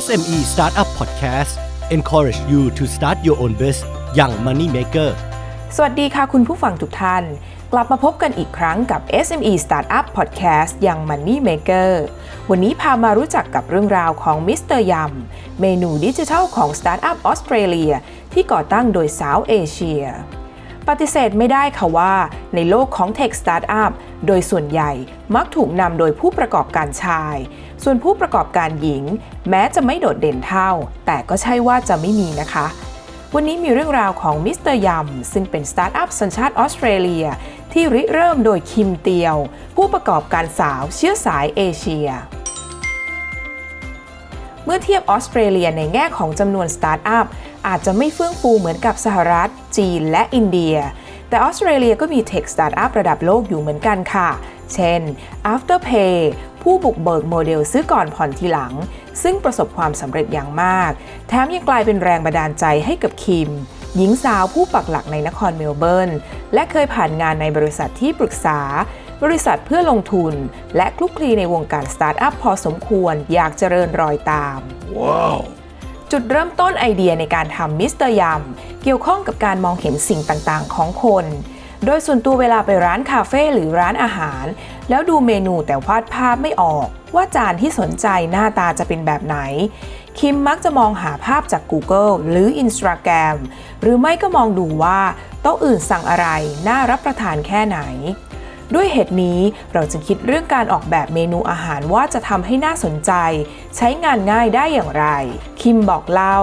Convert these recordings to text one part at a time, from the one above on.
SME Startup Podcast encourage you to start your own biz อย่าง Money Maker สวัสดีค่ะคุณผู้ฟังทุกท่าน กลับมาพบกันอีกครั้งกับ SME Startup Podcast อย่าง Money Maker วันนี้พามารู้จักกับเรื่องราวของมิสเตอร์ยำเมนูดิจิทัลของ Startup ออสเตรเลียที่ก่อตั้งโดยสาวเอเชีย ปฏิเสธไม่ได้ค่ะว่า ในโลกของ Tech Startup โดยส่วนใหญ่มักถูกนำโดยผู้ประกอบการชาย ส่วนผู้ประกอบการหญิง แม้จะไม่โดดเด่นเท่า แต่ก็ใช่ว่าจะไม่มีนะคะวันนี้มีเรื่องราวของมิสเตอร์ยัมซึ่งเป็นสตาร์ทอัพสัญชาติออสเตรเลีย ที่ริเริ่มโดยคิมเตียว ผู้ประกอบการสาวเชื้อสายเอเชีย เมื่อเทียบออสเตรเลียในแง่ของจำนวนสตาร์ทอัพ อาจจะไม่เฟื่องฟูเหมือนกับสหรัฐ จีนและอินเดีย แต่ออสเตรเลียก็มีเทคสตาร์ทอัพระดับโลกอยู่เหมือนกันค่ะ เช่น Afterpay ผู้บุกเบิกโมเดลซื้อก่อนผ่อนทีหลัง ซึ่งประสบความสำเร็จอย่างมาก แถมยังกลายเป็นแรงบันดาลใจให้กับคิม หญิงสาวผู้ปักหลักในนครเมลเบิร์น และเคยผ่านงานในบริษัทที่ปรึกษา บริษัทเพื่อลงทุน และคลุกคลีในวงการสตาร์ทอัพพอสมควรอยากเจริญรอยตาม จุดเริ่มต้นไอเดียในการทำมิสเตอร์ยำเกี่ยวข้องกับการมองเห็นสิ่งต่างๆ ของคน โดยส่วนตัวเวลาไปร้านคาเฟ่หรือร้านอาหาร แล้วดูเมนูแต่วาดภาพไม่ออก ว่าจานที่สนใจหน้าตาจะเป็นแบบไหน คิมมักจะมองหาภาพจาก Google หรือ Instagram หรือไม่ก็มองดูว่าโต๊ะอื่นสั่งอะไร น่ารับประทานแค่ไหน ด้วยเหตุนี้เราจึงคิดเรื่องการออกแบบเมนูอาหารว่าจะทำให้น่าสนใจ ใช้งานง่ายได้อย่างไร คิมบอกเล่า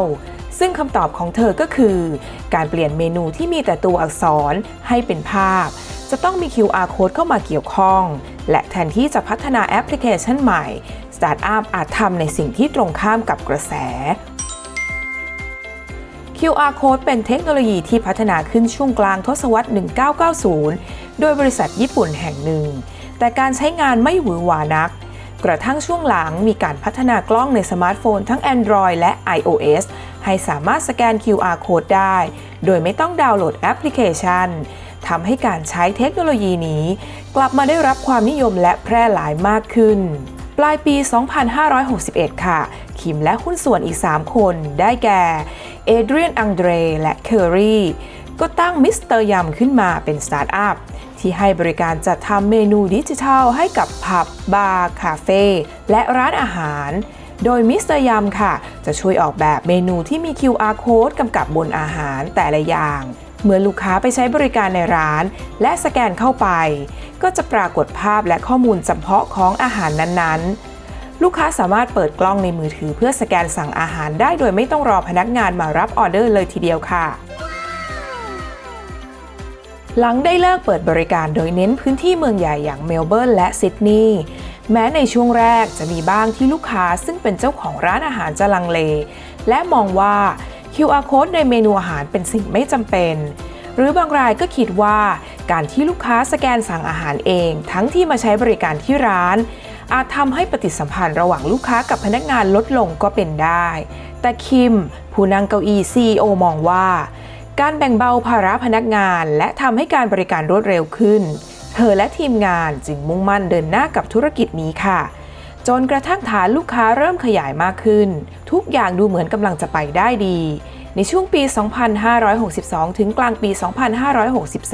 ซึ่งคำตอบของเธอก็คือ การเปลี่ยนเมนูที่มีแต่ตัวอักษรให้เป็นภาพ จะต้องมี QR code เข้ามาเกี่ยวข้อง และแทนที่จะพัฒนาแอปพลิเคชันใหม่สตาร์ทอัพอาจทำในสิ่งที่ตรงข้ามกับกระแส QR code เป็นเทคโนโลยีที่พัฒนาขึ้นช่วงกลางทศวรรษ 1990 โดยบริษัทญี่ปุ่นแห่งหนึ่ง แต่การใช้งานไม่หวือหวานัก กระทั่งช่วงหลังมีการพัฒนากล้องในสมาร์ทโฟนทั้ง Android และ iOS ให้สามารถสแกน QR code ได้ โดยไม่ต้องดาวน์โหลดแอปพลิเคชันทำให้การใช้เทคโนโลยีนี้ กลับมาได้รับความนิยมและแพร่หลายมากขึ้น ปลายปี 2561 ค่ะ คิมและหุ้นส่วนอีก 3 คนได้แก่ เอเดรียน อังเดร และเคอรีก็ตั้งมิสเตอร์ยัมขึ้นมาเป็นสตาร์ทอัพ ที่ให้บริการจัดทำเมนูดิจิทัลให้กับผับ บาร์ คาเฟ่และร้านอาหาร โดยมิสเตอร์ยัมค่ะ จะช่วยออกแบบเมนูที่มี QR code กำกับบนอาหารแต่ละอย่าง เมื่อลูกค้าไปใช้บริการในร้าน และสแกนเข้าไป ก็จะปรากฏภาพและข้อมูลจำเพาะของอาหารนั้นๆลูกค้าสามารถเปิดกล้องในมือถือเพื่อสแกนสั่งอาหารได้โดยไม่ต้องรอพนักงานมารับออเดอร์เลยทีเดียวค่ะ หลังได้เลิกเปิดบริการโดยเน้นพื้นที่เมืองใหญ่อย่างเมลเบิร์นและซิดนีย์แม้ในช่วงแรกจะมีบ้างที่ลูกค้าซึ่งเป็นเจ้าของร้านอาหารจะลังเล และมองว่า QR code ในเมนูอาหารเป็นสิ่งไม่จำเป็น หรือบางรายก็คิดว่า การที่ลูกค้าสแกนสั่งอาหารเอง ทั้งที่มาใช้บริการที่ร้าน อาจทำให้ปฏิสัมพันธ์ระหว่างลูกค้ากับพนักงานลดลงก็เป็นได้ แต่คิม ผู้นั่งเก้าอี้ CEO มองว่า การแบ่งเบาภาระพนักงานและทำให้การบริการรวดเร็วขึ้น เธอและทีมงานจึงมุ่งมั่นเดินหน้ากับธุรกิจนี้ค่ะ จนกระทั่งฐานลูกค้าเริ่มขยายมากขึ้น ทุกอย่างดูเหมือนกำลังจะไปได้ดี ในช่วงปี 2562 ถึงกลางปี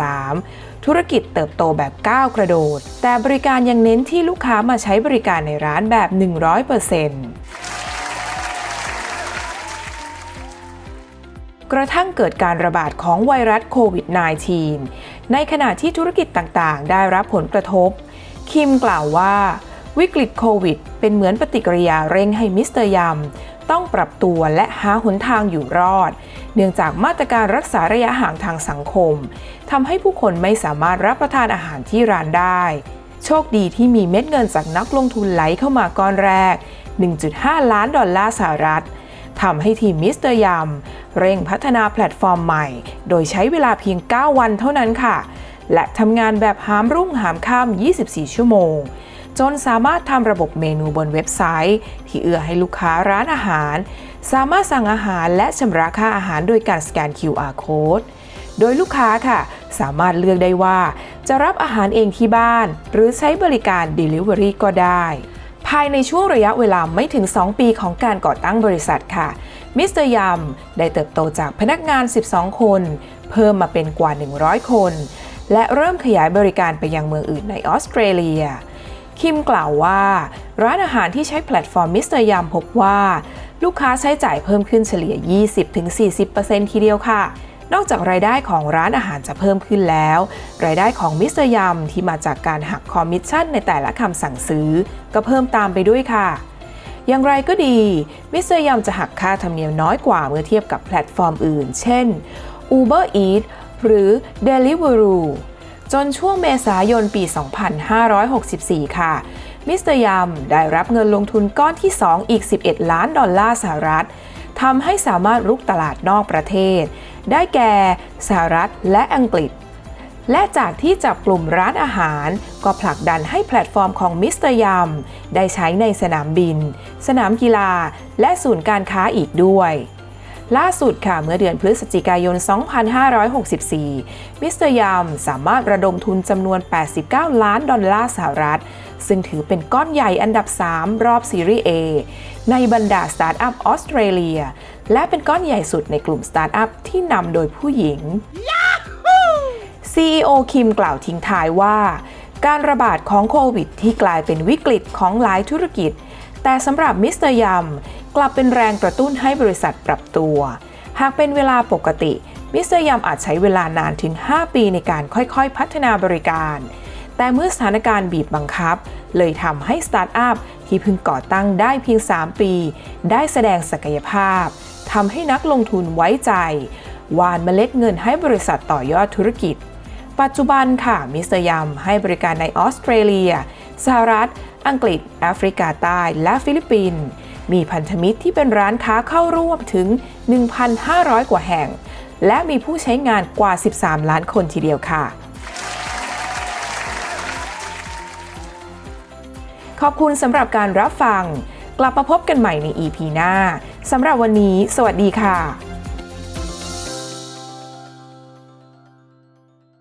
2563 ธุรกิจเติบโตแบบก้าวกระโดด แต่บริการยังเน้นที่ลูกค้ามาใช้บริการในร้านแบบ 100% กระทั่งเกิดการระบาดของไวรัสโควิด -19 ในขณะที่ธุรกิจต่างๆ ได้รับผลกระทบ คิมกล่าวว่า วิกฤตโควิด เป็นเหมือนปฏิกิริยาเร่งให้มิสเตอร์ยำต้องปรับตัวและหาหนทางอยู่รอด เนื่องจากมาตรการรักษาระยะห่างทางสังคมทำให้ผู้คนไม่สามารถรับประทานอาหารที่ร้านได้ โชคดีที่มีเม็ดเงินจากนักลงทุนไหลเข้ามาก้อนแรก 1.5 ล้านดอลลาร์สหรัฐ ทำให้ทีมมิสเตอร์ยำเร่งพัฒนาแพลตฟอร์มใหม่ โดยใช้เวลาเพียง 9 วันเท่านั้นค่ะ และทำงานแบบหามรุ่งหามค่ำ24 ชั่วโมง จนสามารถทำระบบเมนูบนเว็บไซต์ ที่เอื้อให้ลูกค้าร้านอาหาร สามารถสั่งอาหารและชำระค่าอาหารโดยการสแกน QR code โดยลูกค้าค่ะ สามารถเลือกได้ว่า จะรับอาหารเองที่บ้าน หรือใช้บริการ Delivery ก็ได้ ภายในช่วงระยะเวลาไม่ถึง 2 ปีของการก่อตั้งบริษัทค่ะ มิสเตอร์ยัมได้เติบโตจากพนักงาน 12 คน เพิ่มมาเป็นกว่า 100 คน และเริ่มขยายบริการไปยังเมืองอื่นในออสเตรเลีย คิมกล่าวว่า ร้านอาหารที่ใช้แพลตฟอร์มมิสเตอร์ยัมพบว่า ลูกค้าใช้จ่ายเพิ่มขึ้นเฉลี่ย 20-40%ทีเดียวค่ะ นอกจากรายได้ของร้านอาหารจะเพิ่มขึ้นแล้ว รายได้ของมิสเตอร์ยัมที่มาจากการหักคอมมิชชั่นในแต่ละคำสั่งซื้อ ก็เพิ่มตามไปด้วยค่ะอย่างไรก็ดี มิสเตอร์ยัมจะหักค่าธรรมเนียมน้อยกว่าเมื่อเทียบกับแพลตฟอร์มอื่น เช่น Uber Eats หรือ Deliveroo จนช่วงเมษายนปี 2564 ค่ะ มิสเตอร์ยัมได้รับเงินลงทุนก้อนที่ 2 อีก 11 ล้านดอลลาร์สหรัฐทำให้สามารถรุกตลาดนอกประเทศ ได้แก่สหรัฐและอังกฤษ และจากที่จับกลุ่มร้านอาหาร ก็ผลักดันให้แพลตฟอร์มของมิสเตอร์ยัมได้ใช้ในสนามบิน สนามกีฬา และศูนย์การค้าอีกด้วยล่าสุดค่ะ เมื่อเดือนพฤศจิกายน 2564 มิสเตอร์ยัมสามารถระดมทุนจำนวน 89 ล้านดอลลาร์สหรัฐ ซึ่งถือเป็นก้อนใหญ่อันดับ 3 รอบซีรีส์ A ในบรรดาสตาร์ทอัพออสเตรเลีย และเป็นก้อนใหญ่สุดในกลุ่มสตาร์ทอัพที่นำโดยผู้หญิง CEO คิมกล่าวทิ้งท้ายว่า การระบาดของโควิดที่กลายเป็นวิกฤตของหลายธุรกิจ แต่สำหรับมิสเตอร์ยัมกลับเป็นแรงกระตุ้นให้บริษัทปรับตัว หากเป็นเวลาปกติมิสเตอร์ยัมอาจใช้เวลานานถึง 5 ปีในการค่อยๆ พัฒนาบริการ แต่เมื่อสถานการณ์บีบบังคับ เลยทำให้สตาร์ทอัพที่เพิ่งก่อตั้งได้เพียง 3 ปี ได้แสดงศักยภาพทำให้นักลงทุนไว้ใจ วานเมล็ดเงินให้บริษัทต่อยอดธุรกิจ ปัจจุบันค่ะมิสเตอร์ยัมให้บริการในออสเตรเลีย สหรัฐ อังกฤษ แอฟริกาใต้และฟิลิปปินส์มีพันธมิตรที่เป็นร้านค้าเข้าร่วมถึง 1,500 กว่าแห่ง และมีผู้ใช้งานกว่า 13 ล้านคนทีเดียวค่ะ ขอบคุณสำหรับการรับฟัง กลับมาพบกันใหม่ใน EP หน้าสำหรับวันนี้ สวัสดีค่ะ